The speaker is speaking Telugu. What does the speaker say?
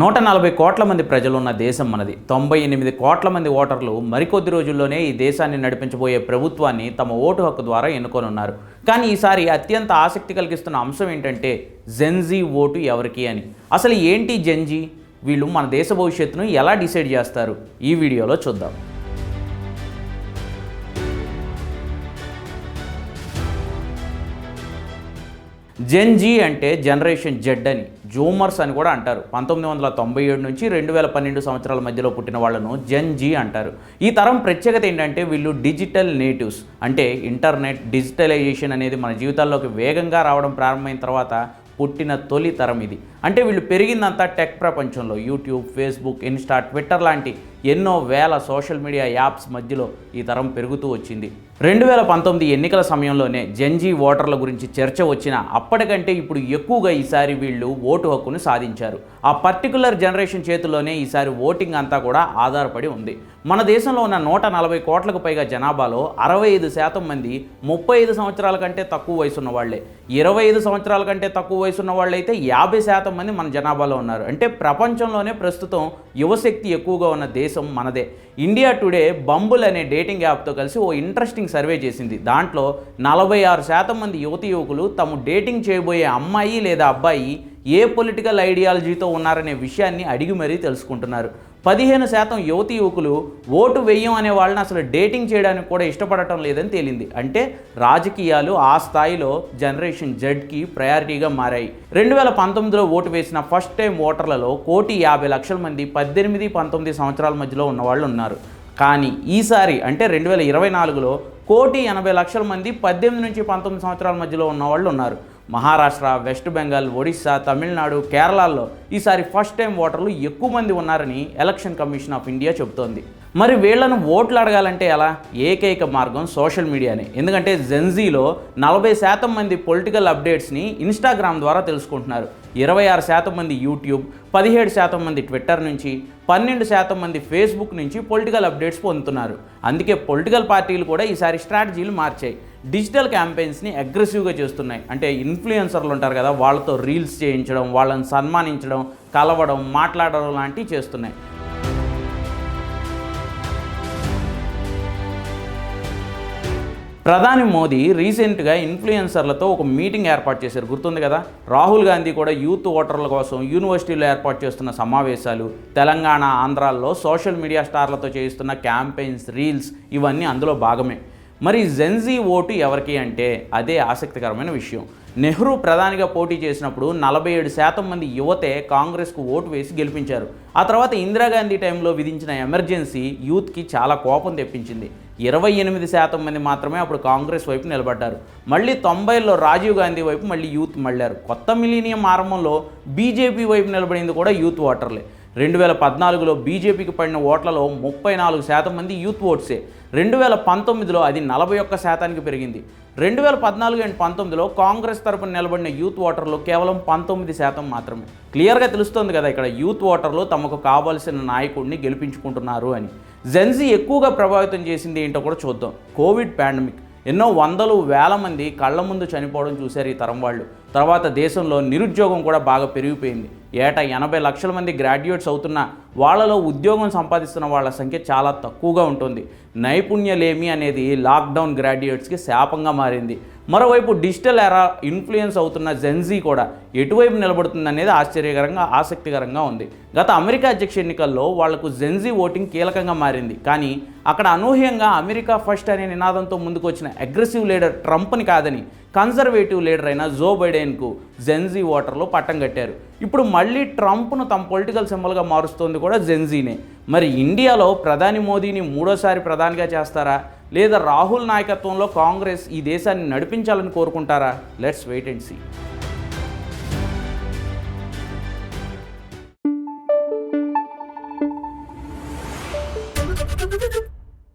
నూట నలభై కోట్ల మంది ప్రజలున్న దేశం మనది. తొంభై ఎనిమిది కోట్ల మంది ఓటర్లు మరికొద్ది రోజుల్లోనే ఈ దేశాన్ని నడిపించబోయే ప్రభుత్వాన్ని తమ ఓటు హక్కు ద్వారా ఎన్నుకొనున్నారు. కానీ ఈసారి అత్యంత ఆసక్తి కలిగిస్తున్న అంశం ఏంటంటే జెన్జీ ఓటు ఎవరికి అని. అసలు ఏంటి జెన్జీ? వీళ్ళు మన దేశ భవిష్యత్తును ఎలా డిసైడ్ చేస్తారు? ఈ వీడియోలో చూద్దాం. జెన్ జీ అంటే జనరేషన్ జెడ్ అని. జూమర్స్ అని కూడా అంటారు. పంతొమ్మిది వందల తొంభై ఏడు నుంచి రెండు వేల పన్నెండు సంవత్సరాల మధ్యలో పుట్టిన వాళ్ళను జెన్ జీ అంటారు. ఈ తరం ప్రత్యేకత ఏంటంటే వీళ్ళు డిజిటల్ నేటివ్స్ అంటే ఇంటర్నెట్ డిజిటలైజేషన్ అనేది మన జీవితాల్లోకి వేగంగా రావడం ప్రారంభమైన తర్వాత పుట్టిన తొలి తరం ఇది. అంటే వీళ్ళు పెరిగిందంతా టెక్ ప్రపంచంలో. యూట్యూబ్ ఫేస్బుక్ ఇన్స్టా ట్విట్టర్ లాంటి ఎన్నో వేల సోషల్ మీడియా యాప్స్ మధ్యలో ఈ తరం పెరుగుతూ వచ్చింది. రెండు వేల పంతొమ్మిది ఎన్నికల సమయంలోనే జెన్జీ ఓటర్ల గురించి చర్చ వచ్చిన అప్పటికంటే ఇప్పుడు ఎక్కువగా ఈసారి వీళ్ళు ఓటు హక్కును సాధించారు. ఆ పర్టికులర్ జనరేషన్ చేతిలోనే ఈసారి ఓటింగ్ అంతా కూడా ఆధారపడి ఉంది. మన దేశంలో ఉన్న నూట నలభై కోట్లకు పైగా జనాభాలో అరవై ఐదు శాతం మంది ముప్పై ఐదు సంవత్సరాల కంటే తక్కువ వయసు ఉన్న వాళ్ళే. ఇరవై ఐదు సంవత్సరాల కంటే తక్కువ వయసు ఉన్న వాళ్ళైతే యాభై శాతం మంది మన జనాభాలో ఉన్నారు. అంటే ప్రపంచంలోనే ప్రస్తుతం యువశక్తి ఎక్కువగా ఉన్న దేశం మనదే. ఇండియా టుడే బంబుల్ అనే డేటింగ్ యాప్తో కలిసి ఓ ఇంట్రెస్టింగ్ సర్వే చేసింది. దాంట్లో నలభై ఆరు శాతం మంది యువతి యువకులు తాము డేటింగ్ చేయబోయే అమ్మాయి లేదా అబ్బాయి ఏ పొలిటికల్ ఐడియాలజీతో ఉన్నారనే విషయాన్ని అడిగి మరీ తెలుసుకుంటున్నారు. పదిహేను శాతం యువతి యువకులు ఓటు వెయ్యం అనే వాళ్ళని అసలు డేటింగ్ చేయడానికి కూడా ఇష్టపడటం లేదని తేలింది. అంటే రాజకీయాలు ఆ స్థాయిలో జనరేషన్ జడ్కి ప్రయారిటీగా మారాయి. రెండు వేల పంతొమ్మిదిలో ఓటు వేసిన ఫస్ట్ టైం ఓటర్లలో కోటి యాభై లక్షల మంది పద్దెనిమిది పంతొమ్మిది సంవత్సరాల మధ్యలో ఉన్నవాళ్ళు ఉన్నారు. కానీ ఈసారి అంటే రెండు వేల ఇరవై నాలుగులో కోటి ఎనభై లక్షల మంది పద్దెనిమిది నుంచి పంతొమ్మిది సంవత్సరాల మధ్యలో ఉన్న వాళ్ళు ఉన్నారు. మహారాష్ట్ర వెస్ట్ బెంగాల్ ఒడిశా తమిళనాడు కేరళలో ఈసారి ఫస్ట్ టైం ఓటర్లు ఎక్కువ మంది ఉన్నారని ఎలక్షన్ కమిషన్ ఆఫ్ ఇండియా చెబుతోంది. మరి వీళ్ళను ఓట్లు అడగాలంటే ఎలా? ఏకైక మార్గం సోషల్ మీడియానే. ఎందుకంటే జెన్జీలో నలభై శాతం మంది పొలిటికల్ అప్డేట్స్ని ఇన్స్టాగ్రామ్ ద్వారా తెలుసుకుంటున్నారు. ఇరవై ఆరు శాతం మంది యూట్యూబ్ పదిహేడు శాతం మంది ట్విట్టర్ నుంచి పన్నెండు శాతం మంది ఫేస్బుక్ నుంచి పొలిటికల్ అప్డేట్స్ పొందుతున్నారు. అందుకే పొలిటికల్ పార్టీలు కూడా ఈసారి స్ట్రాటజీలు మార్చాయి. డిజిటల్ క్యాంపెయిన్స్ని అగ్రెసివ్గా చేస్తున్నాయి. అంటే ఇన్ఫ్లుయెన్సర్లు ఉంటారు కదా వాళ్ళతో రీల్స్ చేయించడం వాళ్ళని సన్మానించడం కలవడం మాట్లాడడం లాంటివి చేస్తున్నాయి. ప్రధాని మోదీ రీసెంట్గా ఇన్ఫ్లుయెన్సర్లతో ఒక మీటింగ్ ఏర్పాటు చేశారు. గుర్తుంది కదా? రాహుల్ గాంధీ కూడా యూత్ ఓటర్ల కోసం యూనివర్సిటీలో ఏర్పాటు చేస్తున్న సమావేశాలు తెలంగాణ ఆంధ్రాల్లో సోషల్ మీడియా స్టార్లతో చేయిస్తున్న క్యాంపెయిన్స్ రీల్స్ ఇవన్నీ అందులో భాగమే. మరి జెన్జీ ఓటు ఎవరికి అంటే అదే ఆసక్తికరమైన విషయం. నెహ్రూ ప్రధానిగా పోటీ చేసినప్పుడు నలభై ఏడు శాతం మంది యువతే కాంగ్రెస్కు ఓటు వేసి గెలిపించారు. ఆ తర్వాత ఇందిరాగాంధీ టైంలో విధించిన ఎమర్జెన్సీ యూత్కి చాలా కోపం తెప్పించింది. ఇరవై ఎనిమిది శాతం మంది మాత్రమే అప్పుడు కాంగ్రెస్ వైపు నిలబడ్డారు. మళ్ళీ తొంభైలో రాజీవ్ గాంధీ వైపు మళ్ళీ యూత్ మళ్ళారు. కొత్త మిలీనియం ఆరంభంలో బీజేపీ వైపు నిలబడింది కూడా యూత్ ఓటర్లే. రెండు వేల పద్నాలుగులో బీజేపీకి పడిన ఓట్లలో ముప్పై నాలుగు శాతం మంది యూత్ ఓట్సే. రెండు వేల పంతొమ్మిదిలో అది నలభై ఒక్క శాతానికి పెరిగింది. రెండు వేల పద్నాలుగు అండ్ పంతొమ్మిదిలో కాంగ్రెస్ తరపున నిలబడిన యూత్ ఓటర్లు కేవలం పంతొమ్మిది శాతం మాత్రమే. క్లియర్గా తెలుస్తుంది కదా ఇక్కడ యూత్ ఓటర్లు తమకు కావాల్సిన నాయకుడిని గెలిపించుకుంటున్నారు అని. జెన్జీ ఎక్కువగా ప్రభావితం చేసింది ఏంటో కూడా చూద్దాం. Covid pandemic. ఎన్నో వందలు వేల మంది కళ్ళ ముందు చనిపోవడం చూశారు ఈ తరం వాళ్ళు. తర్వాత దేశంలో నిరుద్యోగం కూడా బాగా పెరిగిపోయింది. ఏటా ఎనభై లక్షల మంది గ్రాడ్యుయేట్స్ అవుతున్న వాళ్ళలో ఉద్యోగం సంపాదిస్తున్న వాళ్ళ సంఖ్య చాలా తక్కువగా ఉంటుంది. నైపుణ్యలేమి అనేది లాక్డౌన్ గ్రాడ్యుయేట్స్కి శాపంగా మారింది. మరోవైపు డిజిటల్ ఎరా ఇన్ఫ్లుయెన్స్ అవుతున్న జెన్జీ కూడా ఎటువైపు నిలబడుతుంది అనేది ఆశ్చర్యకరంగా ఆసక్తికరంగా ఉంది. గత అమెరికా అధ్యక్ష ఎన్నికల్లో వాళ్ళకు జెన్జీ ఓటింగ్ కీలకంగా మారింది. కానీ అక్కడ అనూహ్యంగా అమెరికా ఫస్ట్ అనే నినాదంతో ముందుకొచ్చిన అగ్రెసివ్ లీడర్ ట్రంప్ని కాదని కన్జర్వేటివ్ లీడర్ అయిన జో బైడెన్కు జెన్జీ ఓటర్లు పట్టం కట్టారు. ఇప్పుడు మళ్ళీ ట్రంప్ను తమ పొలిటికల్ సింబల్గా మారుస్తోంది కూడా జెన్జీనే మరి ఇండియాలో ప్రధాని మోదీని మూడోసారి ప్రధానిగా చేస్తారా? లేదా రాహుల్ నాయకత్వంలో కాంగ్రెస్ ఈ దేశాన్ని నడిపించాలని కోరుకుంటారా? Let's wait and see